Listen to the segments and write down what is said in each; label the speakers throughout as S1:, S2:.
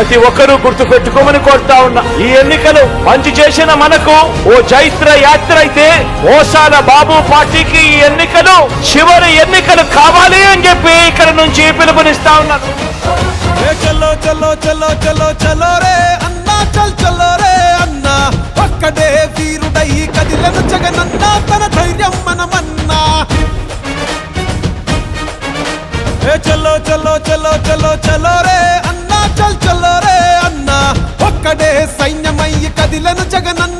S1: ప్రతి ఒక్కరూ గుర్తు పెట్టుకోమని కోరుతా ఉన్నా. ఈ ఎన్నికలు మంచి చేసిన మనకు ఓ చైత్ర యాత్ర అయితే ఓసాల బాబు పార్టీకి ఈ ఎన్నికలు చివరి ఎన్నికలు కావాలి అని చెప్పి ఇక్కడ నుంచి పిలుపునిస్తా ఉన్నాను
S2: చల్లో చలో చలో చలో చలో చలో రే అన్నా చల్ చలో రే అన్నా. ఒక్కడే వీరుడై కదిలను జగనన్నా తన ధైర్యం మనమన్నా. చలో చలో చలో చలో చలో రే కదిలను జగనన్న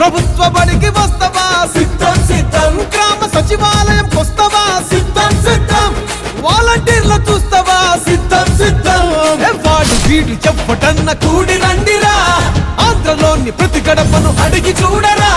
S2: ప్రభుత్వ బడికి వస్తవా? సిద్ధం సిద్ధం. గ్రామ సచివాలయం కొస్తవా? సిద్ధం సిద్ధం. వాలంటీర్లు చూస్తవా? సిద్ధం సిద్ధం. వాడు వీడు చెప్పటన్న కూడి రండిరా. ఆంధ్రలోని ప్రతి గడపను అడిగి చూడరా.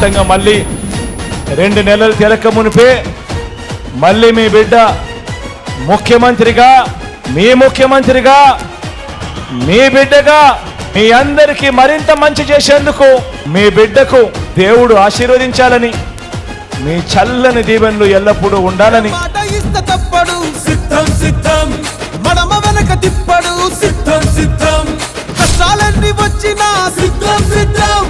S1: ఖచ్చితంగా మళ్ళీ రెండు నెలలు తెలక మునిపే మళ్ళీ మీ బిడ్డ ముఖ్యమంత్రిగా మీ ముఖ్యమంత్రిగా మీ బిడ్డగా మీ అందరికీ మరింత మంచి చేసేందుకు మీ బిడ్డకు దేవుడు ఆశీర్వదించాలని మీ చల్లని దీవెనలు ఎల్లప్పుడూ ఉండాలని.
S2: తప్పడు. సిద్ధం సిద్ధం. మడమ వెనక తిప్పడు. సిద్ధం సిద్ధం. కష్టాలన్నీ వచ్చినా సిద్ధం సిద్ధం.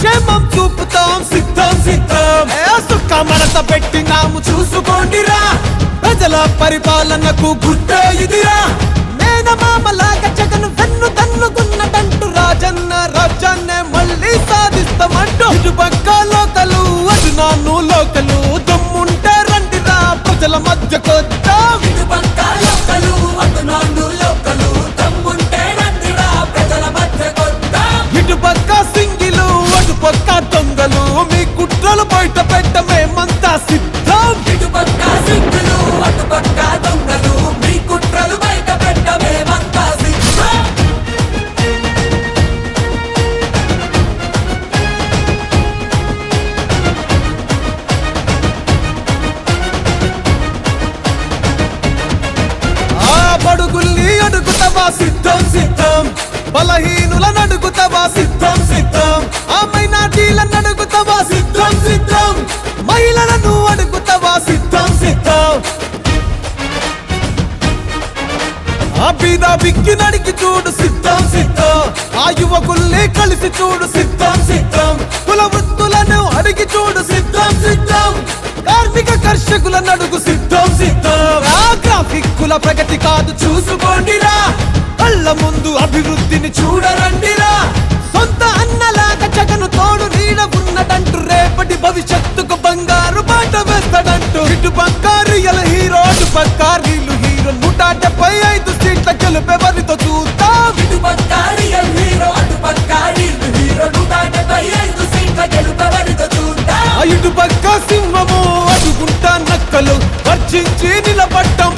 S2: క్షేమం చూపుతాం సిద్ధం సిద్ధం. ఏ సుక్క పెట్టినాము చూసుకోండిరా. ప్రజల పరిపాలనకు గుట్ట ఇదిరా. మేనమామలాగా జగన్ వెన్ను తన్నుకున్నదంటూ రాజన్న రాజన్నే మళ్ళీ అడుగుతావా సిద్ధం సిద్ధం. ఆ మైనార్టీలను అడుగుతావా? సిద్ధం సిద్ధం. మహిళలను అడుగుతావా? సిద్ధం సిద్ధం. ఆ బీద బిక్కి నడికి చూడు సిద్ధం సిద్ధం. ఆ యువకుల్ని కలిసి చూడు సిద్ధం సిద్ధం. కుల వృత్తులను అడిగి చూడు సిద్ధం సిద్ధం. కార్మిక కర్షకులను అడుగు సిద్ధం సిద్ధం. ఆ గ్రాఫిక్ కుల ప్రగతి కాదు చూసుకోండిరా. కళ్ళ ముందు అభివృద్ధిని చూడరండిరా. ఉన్నదంటూ రేపటి భవిష్యత్తుకు బంగారు బాట వేస్తాడంటూ. ఇటు పక్క రియల్ హీరో అటు పక్క రీలు హీరో. నూట డెబ్బై ఐదు సీట్ల గెలుపెవరితో చూద్దాం.
S3: ఇటుపక్క రియల్ హీరో అటుపక్క రీల్ హీరో. నూట డెబ్బై ఐదు సీట్ల గెలుప
S2: ఇటు పక్క సింహము అటుకుంటా నక్కలు. వర్చించి నిలబడ్డం